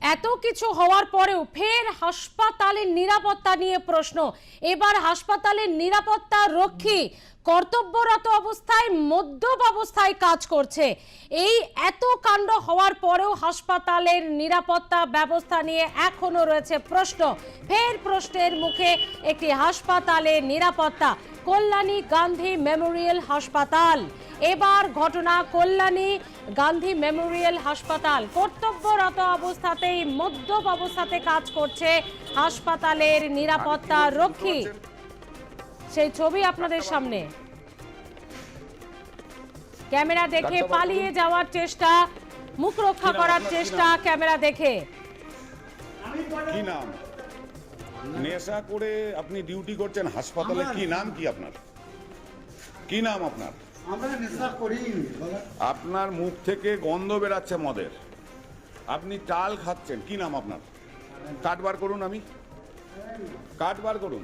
এত কিছু হওয়ার পরেও ফের হাসপাতালের নিরাপত্তা নিয়ে প্রশ্ন। এবার হাসপাতালের নিরাপত্তা রক্ষী কর্তব্যরত অবস্থায়, মদ্যপ অবস্থায় কাজ করছে। এই এত কাণ্ড হওয়ার পরেও হাসপাতালের নিরাপত্তা ব্যবস্থা নিয়ে এখনও রয়েছে প্রশ্ন। ফের প্রশ্নের মুখে একটি হাসপাতালের নিরাপত্তা, কল্যাণী গান্ধী মেমোরিয়াল হাসপাতাল। এবার ঘটনা কল্যাণী গান্ধী মেমোরিয়াল হাসপাতাল। কর্তব্যরত অবস্থাতেই মদ্যপ অবস্থাতে কাজ করছে হাসপাতালের নিরাপত্তা রক্ষী। সেই ছবি আপনাদের সামনে। ক্যামেরা দেখে পালিয়ে যাওয়ার চেষ্টা মুখ রক্ষা করার চেষ্টা ক্যামেরা দেখে। কি নাম? নেশা করে আপনি ডিউটি করছেন হাসপাতালে কি নাম কি আপনার? কি নাম আপনার? আমরা নেশা করিনি আপনার মুখ থেকে গন্ধ বেরাচ্ছে মদের। আপনি টাল খাচ্ছেন কি নাম আপনার? কাট বার করুন আমি। কাট বার করুন।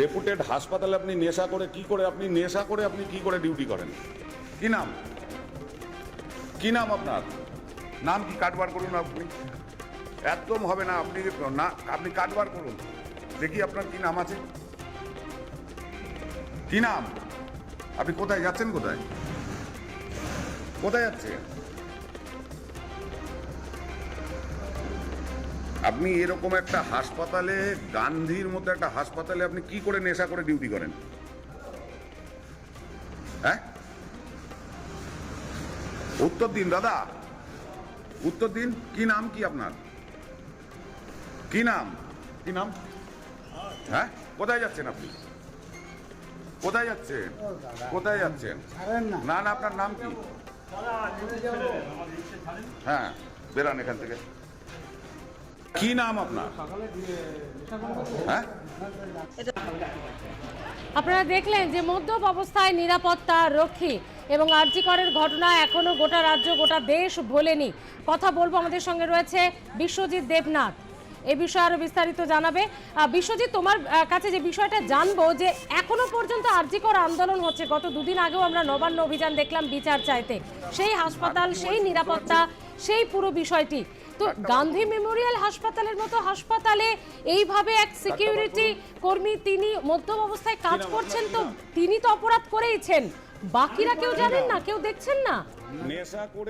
রেপুটেড হাসপাতালে আপনি নেশা করে কি করে আপনি নেশা করে আপনি কি করে ডিউটি করেন? কি নাম? কি নাম আপনার? নাম কি কাটবার করুন আপনি? একদম হবে না, আপনি না, আপনি কাটবার করুন। দেখি আপনার কি নাম আছে। কি নাম? আপনি কোথায় যাচ্ছেন কোথায়? কোথায় যাচ্ছে? আপনি এরকম একটা হাসপাতালে গান্ধীর মতো একটা হাসপাতালে আপনি কি করে নেশা করে ডিউটি করেন? হ্যাঁ? উত্তর দিন দাদা। উত্তর দিন কি নাম কি আপনার? কি নাম? কি নাম? হ্যাঁ? কোথায় যাচ্ছেন আপনি? কোথায় যাচ্ছেন? কোথায় যাচ্ছেন? না। না না আপনার নাম কি? হ্যাঁ বেরান এখান থেকে। কি নাম আপনার? হ্যাঁ? আপনারা দেখলেন যে মদ্যপ অবস্থায় নিরাপত্তা রক্ষী এবং আরজিকরের ঘটনা এখনও গোটা রাজ্য, গোটা দেশ ভোলেনি। কথা বলব আমাদের সঙ্গে রয়েছে বিশ্বজিৎ দেবনাথ। এ বিষয়ে আরও বিস্তারিত জানাবে। বিশ্বজিৎ, তোমার কাছে যে বিষয়টা জানব যে এখনও পর্যন্ত আরজিকর আন্দোলন হচ্ছে। গত দুদিন আগেও আমরা নবান্ন অভিযান দেখলাম বিচার চাইতে। সেই হাসপাতাল, সেই নিরাপত্তা, সেই পুরো বিষয়টি। তো গান্ধী মেমোরিয়াল হাসপাতালের মতো হাসপাতালে এইভাবে এক সিকিউরিটি কর্মী তিনি মধ্যম অবস্থায় কাজ করছেন তো তিনি তো অপরাধ করেইছেন। বাকিরা কেউ জানেন না। কেউ দেখছেন না?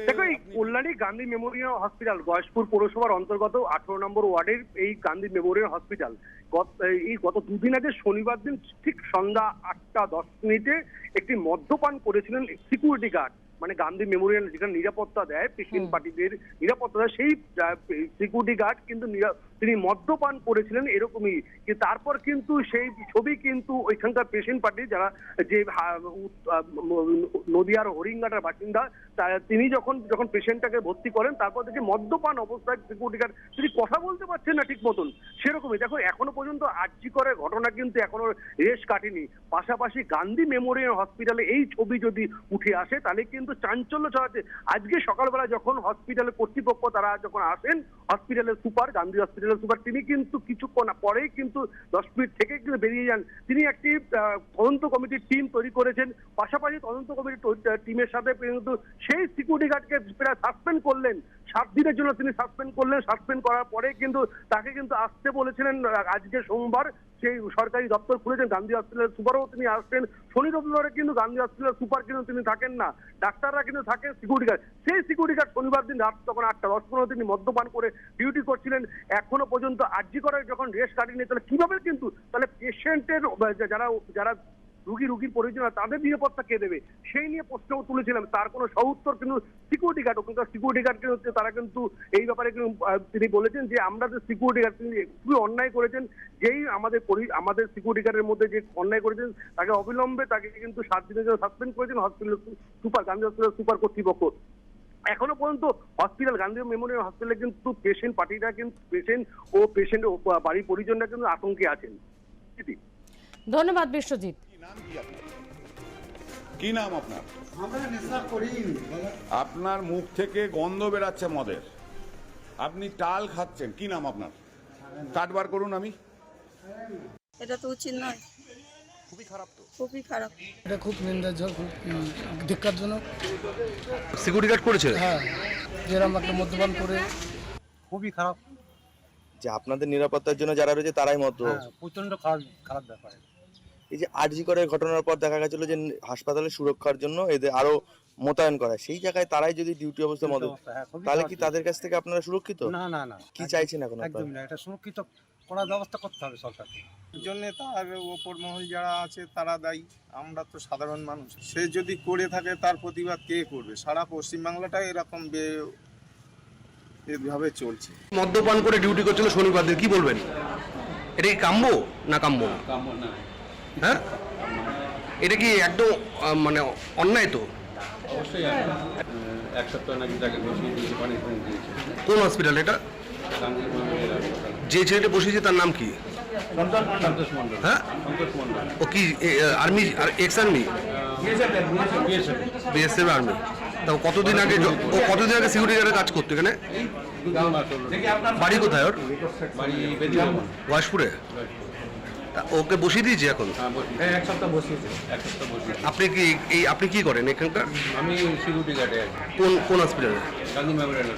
দেখো এই কল্যাণী গান্ধী মেমোরিয়াল হসপিটাল গয়েশপুর পৌরসভার অন্তর্গত আঠারো নম্বর ওয়ার্ডের এই গান্ধী মেমোরিয়াল হসপিটাল। গত- এই গত দুদিন আগে শনিবার দিন ঠিক সন্ধ্যা আটটা দশ মিনিটে একটি মদ্যপান করেছিলেন সিকিউরিটি গার্ড মানে গান্ধী মেমোরিয়াল যেটা নিরাপত্তা দেয় পিসিন পার্টিদের নিরাপত্তা দেয় সেই সিকিউরিটি গার্ড কিন্তু তিনি মদ্যপান করেছিলেন এরকমই। তারপর কিন্তু সেই ছবি কিন্তু ওইখানকার পেশেন্ট পার্টি যারা যে নদিয়ার হরিঙ্গাটার বাসিন্দা তিনি যখন যখন পেশেন্টটাকে ভর্তি করেন, তারপর দেখি মদ্যপান অবস্থায় সিকিউরিটি গার্ড তিনি কথা বলতে পারছেন না ঠিক মতন। সেরকমই। দেখো, এখনও পর্যন্ত আর্জি করে ঘটনা কিন্তু এখনও রেশ কাটেনি। পাশাপাশি গান্ধী মেমোরিয়াল হসপিটালে এই ছবি যদি উঠে আসে, তাহলে কিন্তু চাঞ্চল্য ছড়াচ্ছে। আজকে সকালবেলা যখন হসপিটালে কর্তৃপক্ষ তারা যখন আসেন হসপিটালের সুপার, গান্ধী হসপিটালের সুপার, তিনি কিন্তু কিছুক্ষণ পরেই কিন্তু দশ মিনিট থেকে কিন্তু বেরিয়ে যান। তিনি একটি তদন্ত কমিটির টিম তৈরি করেছেন। পাশাপাশি তদন্ত কমিটির টিমের সাথে কিন্তু সেই সিকিউরিটি গার্ডকে প্রায় সাসপেন্ড করলেন। সাত দিনের জন্য তিনি সাসপেন্ড করলেন। সাসপেন্ড করার পরে কিন্তু তাকে কিন্তু আসতে বলেছিলেন আজকে সোমবার। সেই সরকারি দপ্তর খুলেছেন, গান্ধী হসপিটালের সুপারও তিনি আসছেন, শনি রবিবারে কিন্তু গান্ধী হসপিটালের সুপার কিন্তু তিনি থাকেন না, ডাক্তাররা কিন্তু থাকেন সিকিউরিটি গার্ড সেই সিকিউরিটি গার্ড শনিবার দিন রাত তখন আটটা, দশ পনেরো তিনি মদ্যপান করে ডিউটি করছিলেন, এখনও পর্যন্ত আর্জি করে যখন রেস্ট কাটিনি তাহলে কীভাবে কিন্তু, তাহলে পেশেন্টের যারা যারা রুগী রুগীর পরিজন তাদের নিরাপত্তা কে দেবে? সেই নিয়ে প্রশ্নও তুলেছিলাম। তার কোনো সউত্তর কিন্তু সিকিউরিটি গার্ড ওখানকার সিকিউরিটি গার্ড কিন্তু তারা কিন্তু এই ব্যাপারে কিন্তু তিনি বলেছেন যে আমরা যে সিকিউরিটি গার্ড তিনি খুবই অন্যায় করেছেন। যেই আমাদের আমাদের সিকিউরিটি গার্ডের মধ্যে যে অন্যায় করেছেন, তাকে অবিলম্বে তাকে কিন্তু সাত দিনের জন্য সাসপেন্ড করেছেন hospital super Gandhi hospital super কর্তৃপক্ষ। এখনও পর্যন্ত হসপিটাল গান্ধী মেমোরিয়াল হসপিটালে কিন্তু পেশেন্ট পার্টিরা কিন্তু পেশেন্ট ও পেশেন্ট ও, বাড়ির পরিজনরা কিন্তু আতঙ্কে আছেন। ধন্যবাদ বিশ্বজিৎ। কি নাম আপনার? আপনার আমরা নেশা করিনি বাবা আপনার মুখ থেকে গন্ধ বেরাচ্ছে মদের। আপনি টাল খাচ্ছেন। কি নাম আপনার? কাট বার করুন আমি। এটা তো উচিত নয়। খুবই খারাপ তো। খুবই খারাপ। এটা খুব নিন্দাজনক খুব ধিক্কারজনক। সিকিউরিটি গার্ড করেছে? হ্যাঁ যেরকম একটা মদ্যপান করে। খুবই খারাপ। যে আপনাদের নিরাপত্তার জন্য যারা রয়েছে তারাই মতো হ্যাঁ প্রচণ্ড খারাপ খারাপ ব্যাপার। এই যে আরজি করে ঘটনার পর দেখা গেছিল যে হাসপাতালের সুরক্ষার জন্য এদের আরও মোতায়েন করা সেই জায়গায় তারাই যদি ডিউটি অবস্থা মতো হ্যাঁ, তাহলে কি তাদের কাছ থেকে আপনারা সুরক্ষিত? না না না কি চাইছেন এখন একদম না এটা সুরক্ষিত করার ব্যবস্থা করতে হবে সরকারকে। জন্য তার ওপর মহল যারা আছে তারা দায়ী। আমরা তো সাধারণ মানুষ। সে যদি করে থাকে তার প্রতিবাদ কে করবে? সারা পশ্চিমবাংলাটা এরকম বে- এভাবে চলছে। মদ্যপান করে ডিউটি করছিল শনিবার দিন কি বলবেন? এটা কি কাম্য না কাম্য না। হ্যাঁ? এটা কি একদম মানে অন্যায় তো? অবশ্যই এক সপ্তাহ নাকি তাকে বসিয়ে দিয়েছে পানিশমেন্ট দিয়েছে। কোন হসপিটাল এটা। যে ছেলেটা বসেছে তার নাম কি? সন্তোষ মন্ডল। হ্যাঁ? সন্তোষ মন্ডল। ও কি army ex army BSF army তা কতদিন আগে ও কতদিন আগে সিকিউরিটি গার্ডে কাজ করতো এখানে? বাড়ি কোথায় ওর? বাড়ি তা ওকে বসিয়ে দিয়েছি এখন? হ্যাঁ এক সপ্তাহ বসিয়েছে। এক সপ্তাহ বসিয়েছে। আপনি কি এই আপনি কি করেন এখানকার? আমি সিকিউরিটি ঘাটে কোন কোন হসপিটালে গান্ধী মেমোরিয়াল